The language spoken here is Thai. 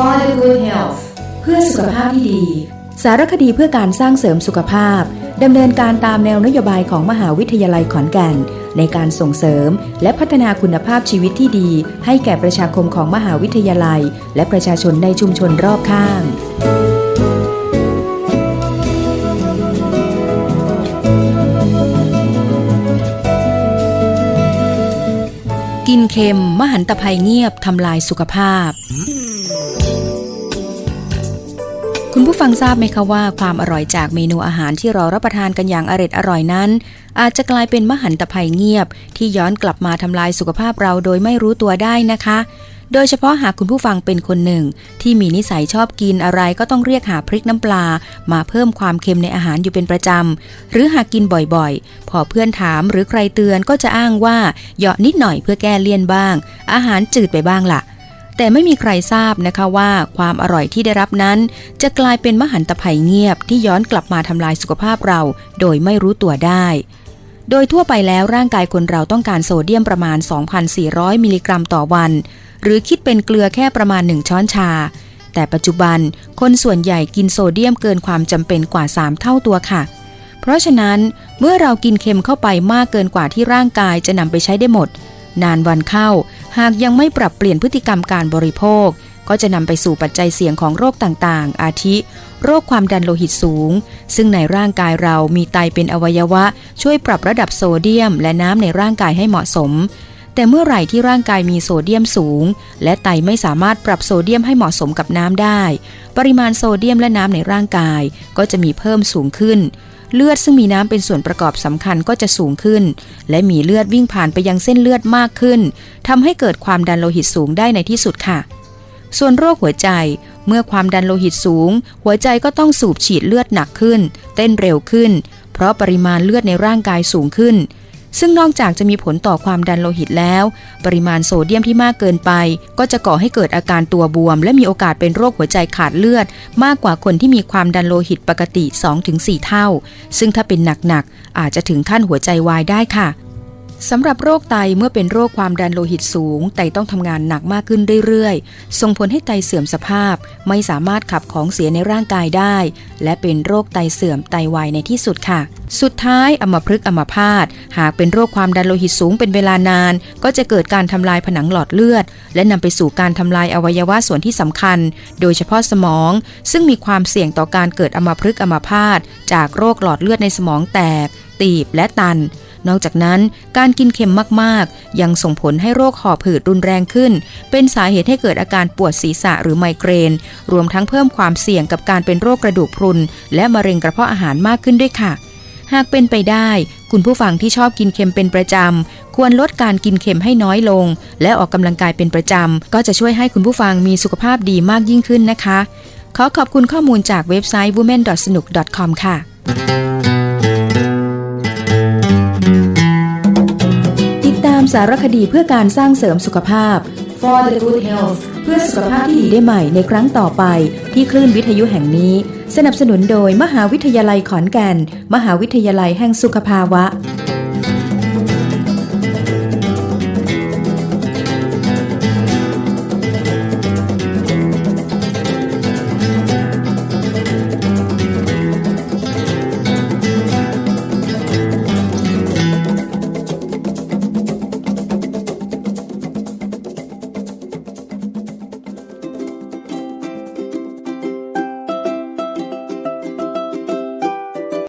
for the good health เพื่อสุขภาพที่ดี สารคดีเพื่อการสร้างเสริมสุขภาพ ดำเนินการตามแนวนโยบายของมหาวิทยาลัยขอนแก่น ในการส่งเสริม และพัฒนาคุณภาพชีวิตที่ดี ให้แก่ประชาคมของมหาวิทยาลัย และประชาชนในชุมชนรอบข้าง กินเค็ม มหันตภัยเงียบทำลายสุขภาพ คุณผู้ฟังทราบไหมคะว่าความอร่อยจากเมนูอาหารที่เรารับประทานกันอย่างอร็ดอร่อยนั้น อาจจะกลายเป็นมหันตภัยเงียบ ที่ย้อนกลับมาทำลายสุขภาพเราโดยไม่รู้ตัวได้นะคะ โดยเฉพาะหากคุณผู้ฟังเป็นคนหนึ่ง ที่มีนิสัยชอบกินอะไรก็ต้องเรียกหาพริกน้ำปลา มาเพิ่มความเค็มในอาหารอยู่เป็นประจำ หรือหากกินบ่อยๆ พอเพื่อนถามหรือใครเตือนก็จะอ้างว่าเหยาะนิดหน่อยเพื่อแก้เลี่ยนบ้าง อาหารจืดไปบ้างล่ะแต่ไม่มีใครทราบนะคะว่าความอร่อยที่ได้รับนั้น จะกลายเป็นมหันตภัยเงียบที่ย้อนกลับมาทำลายสุขภาพเรา โดยไม่รู้ตัวได้ โดยทั่วไปแล้วร่างกายคนเราต้องการโซเดียมประมาณ 2,400 มิลลิกรัมต่อวัน หรือคิดเป็นเกลือแค่ประมาณ 1 ช้อนชา แต่ปัจจุบันคนส่วนใหญ่กินโซเดียมเกินความจำเป็นกว่า 3 เท่าตัวค่ะ เพราะฉะนั้นเมื่อเรากินเค็มเข้าไปมากเกินกว่าที่ร่างกายจะนำไปใช้ได้หมด นานวันเข้า หากยังไม่ปรับเปลี่ยนพฤติกรรมการบริโภค ก็จะนำไปสู่ปัจจัยเสี่ยงของโรคต่างๆ อาทิ โรคความดันโลหิตสูง ซึ่งในร่างกายเรามีไตเป็นอวัยวะ ช่วยปรับระดับโซเดียม และน้ำในร่างกายให้เหมาะสม แต่เมื่อไหร่ที่ร่างกายมีโซเดียมสูง และไตไม่สามารถปรับโซเดียมให้เหมาะสมกับน้ำได้ ปริมาณโซเดียมและน้ำในร่างกาย ก็จะมีเพิ่มสูงขึ้นเลือดซึ่งมีน้ำเป็นส่วนประกอบสำคัญก็จะสูงขึ้น และมีเลือดวิ่งผ่านไปยังเส้นเลือดมากขึ้นทำให้เกิดความดันโลหิตสูงได้ในที่สุดค่ะ ส่วนโรคหัวใจเมื่อความดันโลหิตสูง หัวใจก็ต้องสูบฉีดเลือดหนักขึ้น เต้นเร็วขึ้น เพราะปริมาณเลือดในร่างกายสูงขึ้น ซึ่งนอกจากจะมีผลต่อความดันโลหิตแล้ว ปริมาณโซเดียมที่มากเกินไป ก็จะก่อให้เกิดอาการตัวบวม และมีโอกาสเป็นโรคหัวใจขาดเลือด มากกว่าคนที่มีความดันโลหิตปกติ 2-4 เท่า ซึ่งถ้าเป็นหนักๆอาจจะถึงขั้นหัวใจวายได้ค่ะ สำหรับโรคไตเมื่อเป็นโรคความดันโลหิตสูง ไตต้องทำงานหนักมากขึ้นเรื่อยๆ ส่งผลให้ไตเสื่อมสภาพ ไม่สามารถขับของเสียในร่างกายได้ และเป็นโรคไตเสื่อมไตวายในที่สุดค่ะ สุดท้ายอัมพฤกษ์อัมพาตหากเป็นโรคความดันโลหิตสูงเป็นเวลานาน ก็จะเกิดการทำลายผนังหลอดเลือด และนำไปสู่การทำลายอวัยวะส่วนที่สำคัญ โดยเฉพาะสมอง ซึ่งมีความเสี่ยงต่อการเกิดอัมพฤกษ์อัมพาตจากโรคหลอดเลือดในสมองแตก ตีบและตัน นอกจากนั้นการกินเค็มมากๆ ยังส่งผลให้โรคหอบหืดรุนแรงขึ้น เป็นสาเหตุให้เกิดอาการปวดศีรษะหรือไมเกรน รวมทั้งเพิ่มความเสี่ยงกับการเป็นโรคกระดูกพรุน และมะเร็งกระเพาะอาหารมากขึ้นด้วยค่ะ หากเป็นไปได้ คุณผู้ฟังที่ชอบกินเค็มเป็นประจำ ควรลดการกินเค็มให้น้อยลง และออกกำลังกายเป็นประจำ ก็จะช่วยให้คุณผู้ฟังมีสุขภาพดีมากยิ่งขึ้นนะคะ ขอขอบคุณข้อมูลจากเว็บไซต์ women.snuk.com ค่ะามสารคดีเพื่อการสร้างเสริมสุขภาพ for the good health เพื่อสุขภาพที่ดีได้ใหม่ในครั้งต่อไป ที่คลื่นวิทยุแห่งนี้ สนับสนุนโดยมหาวิทยาลัยขอนแก่น มหาวิทยาลัยแห่งสุขภาวะ